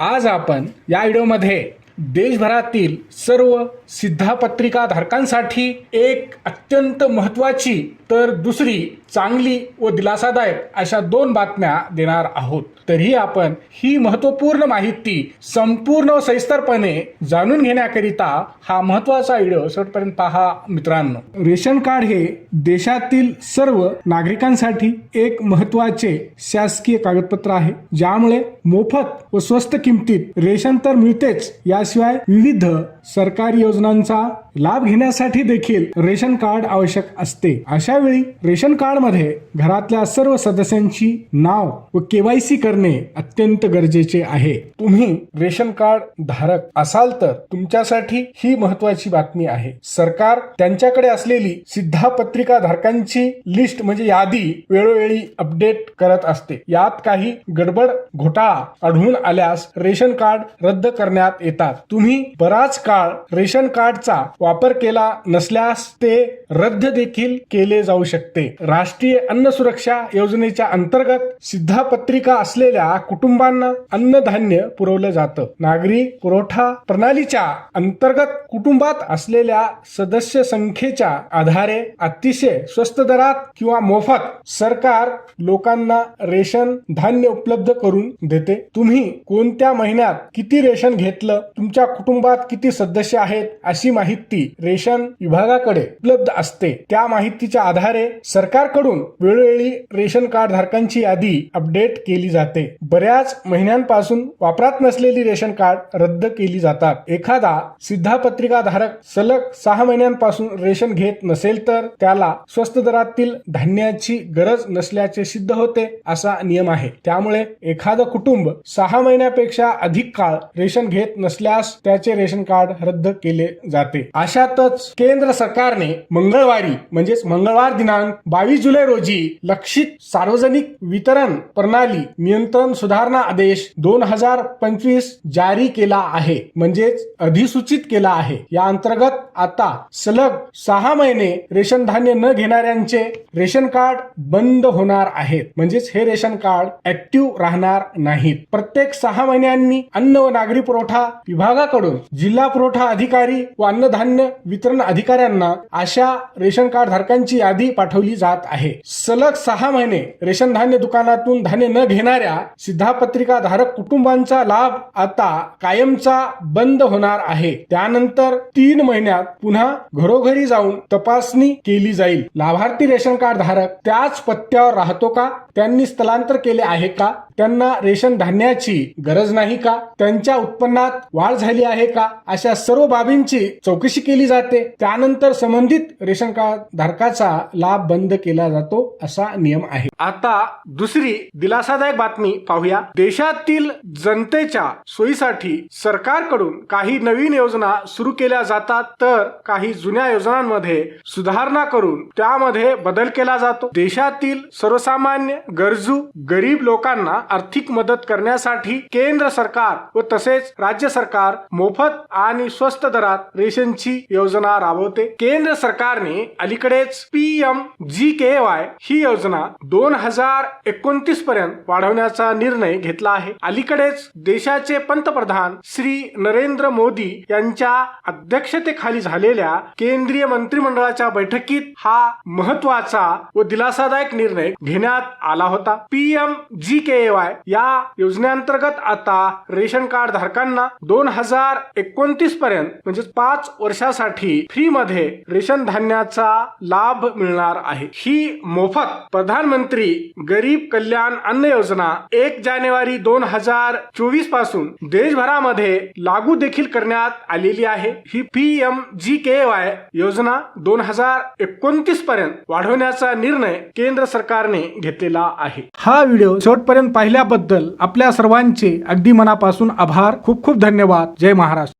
आज आपण या व्हिडिओमध्ये देशभरातील सर्व सिद्धापत्रिका धारकांसाठी एक अत्यंत महत्त्वाची तर दुसरी चांगली व दिलासादायक अशा दोन बातम्या देणार आहोत. तरीही आपण ही महत्त्वपूर्ण माहिती संपूर्ण सविस्तरपणे जाणून घेण्याकरिता हा महत्त्वाचा व्हिडिओ शेवटपर्यंत पहा मित्रांनो. रेशन कार्ड हे देशातील सर्व नागरिकांसाठी एक महत्त्वाचे शासकीय कागदपत्र आहे. ज्यामुळे मोफत व स्वस्त किमतीत रेशन तर मिळतेच. याशिवाय विविध सरकारी योजनांचा लाभ घेण्यासाठी देखील रेशन कार्ड आवश्यक असते. अशा वेळी रेशन कार्डमध्ये घरातल्या सर्व सदस्यांची नाव व केवायसी करणे अत्यंत गरजेचे आहे. तुम्ही रेशन कार्ड धारक असाल तर तुमच्यासाठी ही महत्वाची बातमी आहे. सरकार त्यांच्याकडे असलेली सिद्धापत्रिका धारकांची लिस्ट म्हणजे यादी वेळोवेळी अपडेट करत असते. यात काही गडबड घोटाळा आढळून आल्यास रेशन कार्ड रद्द करण्यात येतात. तुम्ही बराच काळ रेशन कार्डचा वापर केला नसल्यास ते रद्द देखील केले जाऊ शकते. राष्ट्रीय अन्न सुरक्षा योजनेच्या अंतर्गत सिद्धापत्रिका असलेल्या कुटुंबांना अन्नधान्य पुरवलं जातं. नागरी पुरवठा प्रणालीच्या अंतर्गत कुटुंबात असलेल्या सदस्य संख्येच्या आधारे अतिशय स्वस्त दरात किंवा मोफत सरकार लोकांना रेशन धान्य उपलब्ध करून देते. तुम्ही कोणत्या महिन्यात किती रेशन घेतलं तुमच्या कुटुंबात किती सदस्य आहेत अशी माहिती रेशन विभागाकडे उपलब्ध असते. त्या माहितीच्या आधारे सरकारकडून वेळोवेळी रेशन कार्ड धारकांची यादी अपडेट केली जाते. बऱ्याच महिन्यांपासून वापरात नसलेली रेशन कार्ड रद्द केली जातात. एखादा सिद्धापत्रिका धारक सलग सहा महिन्यांपासून रेशन घेत नसेल तर त्याला स्वस्त दरातील धान्याची गरज नसल्याचे सिद्ध होते असा नियम आहे. त्यामुळे एखादं कुटुंब सहा महिन्यापेक्षा अधिक काळ रेशन घेत नसल्यास त्याचे रेशन कार्ड रद्द केले जाते. अशातच केंद्र सरकारने मंगळवारी म्हणजेच मंगळवार दिनांक बावीस जुलै रोजी लक्षित सार्वजनिक वितरण प्रणाली नियंत्रण सुधारणा आदेश दोन हजार पंचवीस जारी केला आहे म्हणजेच अधिसूचित केला आहे. या अंतर्गत आता सलग सहा महिने रेशन धान्य न घेणाऱ्यांचे रेशन कार्ड बंद होणार आहेत म्हणजेच हे रेशन कार्ड ऍक्टिव्ह राहणार नाहीत. प्रत्येक सहा महिन्यांनी अन्न व नागरी पुरवठा विभागाकडून जिल्हा पुरवठा अधिकारी व अन्नधान्य वितरण अधिकाऱ्यांना अशा रेशन कार्ड धारकांची यादी पाठवली जात आहे. सलग सहा महिने रेशन धान्य दुकानातून धान्य न घेणाऱ्या सिद्धापत्रिका धारक कुटुंबांचा लाभ आता कायमचा बंद होणार आहे. त्यानंतर तीन महिन्यात पुन्हा घरोघरी जाऊन तपासणी केली जाईल. लाभार्थी रेशन कार्ड धारक त्याच पत्त्यावर राहतो का? त्यांनी स्थलांतर केले आहे का? त्यांना रेशन धान्याची गरज नाही का? त्यांच्या उत्पन्नात वाढ झाली आहे का? अशा सर्व बाबींची चौकशी केली जाते. त्यानंतर संबंधित रेशन कार्ड धारकाचा लाभ बंद केला जातो असा नियम आहे. आता दुसरी दिलासादायक बातमी पाहूया. देशातील जनतेच्या सोयीसाठी सरकारकडून काही नवीन योजना सुरू केल्या जातात तर काही जुन्या योजनांमध्ये सुधारणा करून त्यामध्ये बदल केला जातो. देशातील सर्वसामान्य गरजू गरीब लोकांना आर्थिक मदत करण्यासाठी केंद्र सरकार व तसेच राज्य सरकार मोफत आणि स्वस्त दरात रेशनची योजना राबवते. केंद्र सरकारने अलीकडेच P M G K Y ही योजना दोन हजार एकोणतीस पर्यंत वाढवण्याचा निर्णय घेतला आहे. अलीकडेच देशाचे पंतप्रधान श्री नरेंद्र मोदी यांच्या अध्यक्षतेखाली झालेल्या केंद्रीय मंत्रिमंडळाच्या बैठकीत हा महत्त्वाचा व दिलासादायक निर्णय घेण्यात आला होता. P M G K Y या योजनेअंतर्गत आता रेशन कार्ड धारकांना दोन हजार एकोणतीस पर्यंत म्हणजे पाच वर्षासाठी फ्री मध्ये रेशन धान्याचा लाभ मिळणार आहे. ही मोफत प्रधानमंत्री गरीब कल्याण अन्न योजना एक जानेवारी दोन हजार चोवीसपासून देशभरामध्ये लागू देखील करण्यात आलेली आहे. ही P M G K Y योजना दोन हजार एकोणतीस पर्यंत वाढवण्याचा निर्णय केंद्र सरकारने घेतलेला आहे. हा व्हिडिओ शेवटपर्यंत पाहिल्याबद्दल आपल्या सर्वांचे अगदी मनापासून आभार. खूप खूप धन्यवाद. जय महाराष्ट्र.